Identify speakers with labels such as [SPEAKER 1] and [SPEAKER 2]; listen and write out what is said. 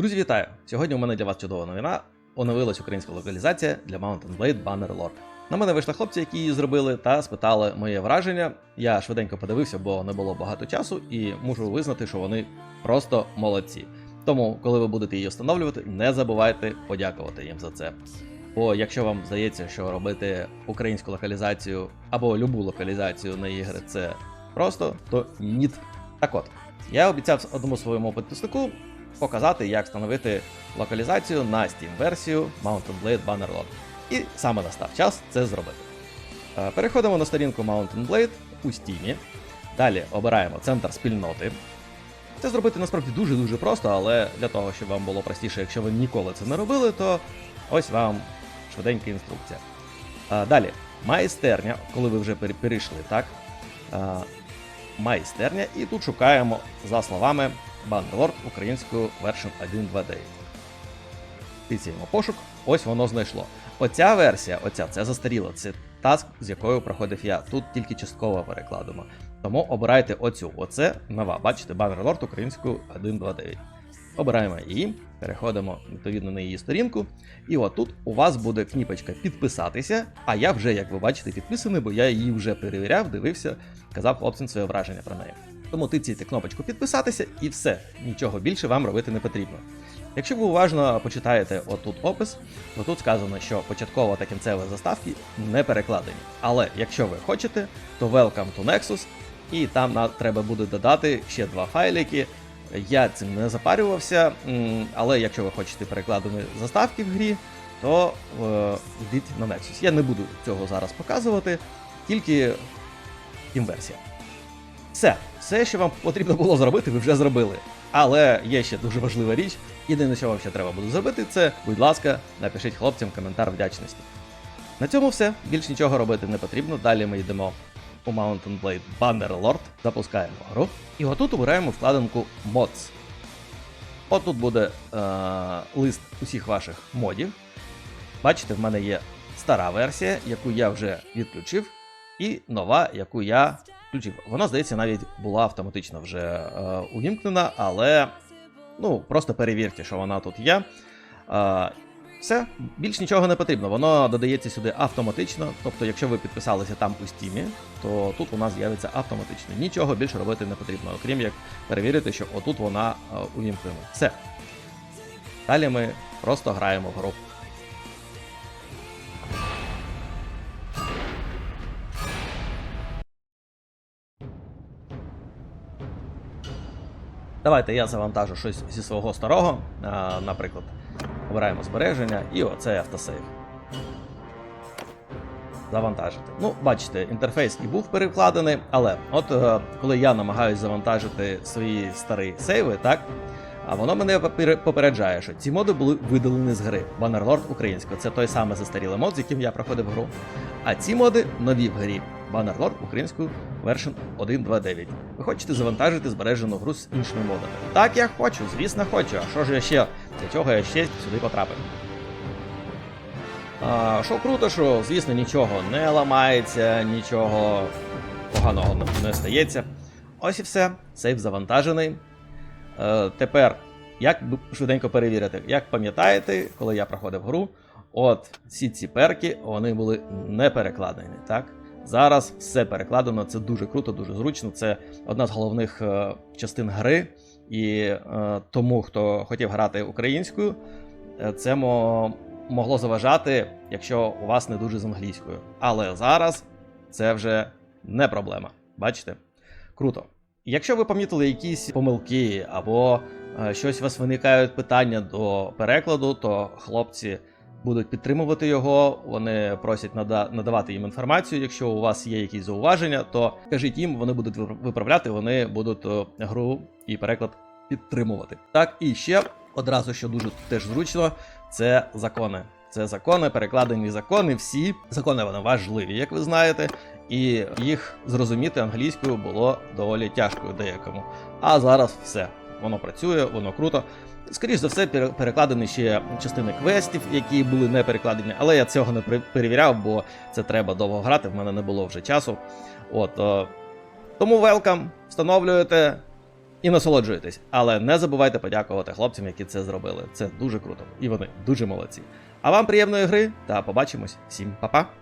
[SPEAKER 1] Друзі, вітаю! Сьогодні у мене для вас чудова новина. Оновилась українська локалізація для Mountain Blade Banner Lord. На мене вийшли хлопці, які її зробили, та спитали моє враження. Я швиденько подивився, бо не було багато часу, і мушу визнати, що вони просто молодці. Тому, коли ви будете її встановлювати, не забувайте подякувати їм за це. Бо якщо вам здається, що робити українську локалізацію або любу локалізацію на ігри це просто, то ні. Так от, я обіцяв одному своєму підписнику показати, як встановити локалізацію на Steam-версію Mountain Blade Bannerlord. І саме настав час це зробити. Е, Переходимо на сторінку Mountain Blade у Steam. Далі обираємо центр спільноти. Це зробити насправді дуже-дуже просто, але для того, щоб вам було простіше, якщо ви ніколи це не робили, то ось вам швиденька інструкція. Далі, майстерня, коли ви вже перейшли, так? Майстерня, і тут шукаємо за словами Bannerlord українською version 1.2.9. Тицяємо пошук, ось воно знайшло. Оця версія, оця, це застаріла, це та, з якою проходив я. Тут тільки частково перекладено. Тому обирайте оцю. Оце нова. Бачите, Bannerlord українською 1.2.9. Обираємо її, переходимо відповідно на її сторінку. І отут у вас буде кніпочка підписатися. А я вже, як ви бачите, підписаний, бо я її вже перевіряв, дивився, казав хлопцям своє враження про неї. Тому тицяйте кнопочку підписатися і все. Нічого більше вам робити не потрібно. Якщо ви уважно почитаєте отут опис, то тут сказано, що початкова та кінцева заставки не перекладені. Але якщо ви хочете, то welcome to Nexus, і там на, треба буде додати ще два файлики. Я цим не запарювався, але якщо ви хочете перекладені заставки в грі, то е, йдіть на Nexus. Я не буду цього зараз показувати, тільки інверсія. Все, все, що вам потрібно було зробити, ви вже зробили. Але є ще дуже важлива річ. Єдине, що вам ще треба буде зробити, це, будь ласка, напишіть хлопцям коментар вдячності. На цьому все. Більш нічого робити не потрібно. Далі ми йдемо у Mountain Blade Banner Lord, запускаємо гру. І отут обираємо вкладинку Mods. Отут буде е- лист усіх ваших модів. Бачите, в мене є стара версія, яку я вже відключив, і нова, яку я включив. Вона, здається, навіть була автоматично вже е, увімкнена, але ну, просто перевірте, що вона тут є. Е, все, більш нічого не потрібно. Воно додається сюди автоматично. Тобто, якщо ви підписалися там у стімі, то тут нас з'явиться автоматично. Нічого більше робити не потрібно, окрім як перевірити, що отут вона е, увімкнена. Все. Далі ми просто граємо в гру. Давайте я завантажу щось зі свого старого, а, наприклад, обираємо збереження і оцей автосейв. Завантажити. Ну, бачите, інтерфейс і був перекладений, але от е, коли я намагаюся завантажити свої старі сейви, так, а воно мене попереджає, що ці моди були видалені з гри. Bannerlord українською. Це той самий застарілий мод, з яким я проходив гру. А ці моди нові в грі. Bannerlord українською version 1.2.9. Ви хочете завантажити збережену гру з іншими модами? Так, я хочу, звісно, хочу. А що ж я ще? Для чого я ще сюди потрапив? А, що круто, що, звісно, нічого не ламається, нічого поганого не стається. Ось і все. Сейф завантажений. Е, тепер, як швиденько перевірити, як пам'ятаєте, коли я проходив гру, от всі ці перки вони були не перекладені. Так? Зараз все перекладено, це дуже круто, дуже зручно. Це одна з головних е, частин гри. І е, тому, хто хотів грати українською, е, це мо- могло заважати, якщо у вас не дуже з англійською. Але зараз це вже не проблема. Бачите? Круто. Якщо ви помітили якісь помилки або щось у вас виникають питання до перекладу, то хлопці будуть підтримувати його. Вони просять нада- надавати їм інформацію. Якщо у вас є якісь зауваження, то кажіть їм, вони будуть виправляти, вони будуть е, гру і переклад підтримувати. Так, і ще одразу, що дуже теж зручно, це закони. Це закони, перекладені закони. Всі закони вони важливі, як ви знаєте, і їх зрозуміти англійською було доволі тяжко деякому. А зараз все. Воно працює, воно круто. Скоріше за все, перекладені ще частини квестів, які були не перекладені, але я цього не перевіряв, бо це треба довго грати, в мене не було вже часу. От, е, тому welcome, встановлюєте, і насолоджуєтесь. Але не забувайте подякувати хлопцям, які це зробили. Це дуже круто, і вони дуже молодці. А вам приємної гри та побачимось. Всім па-па!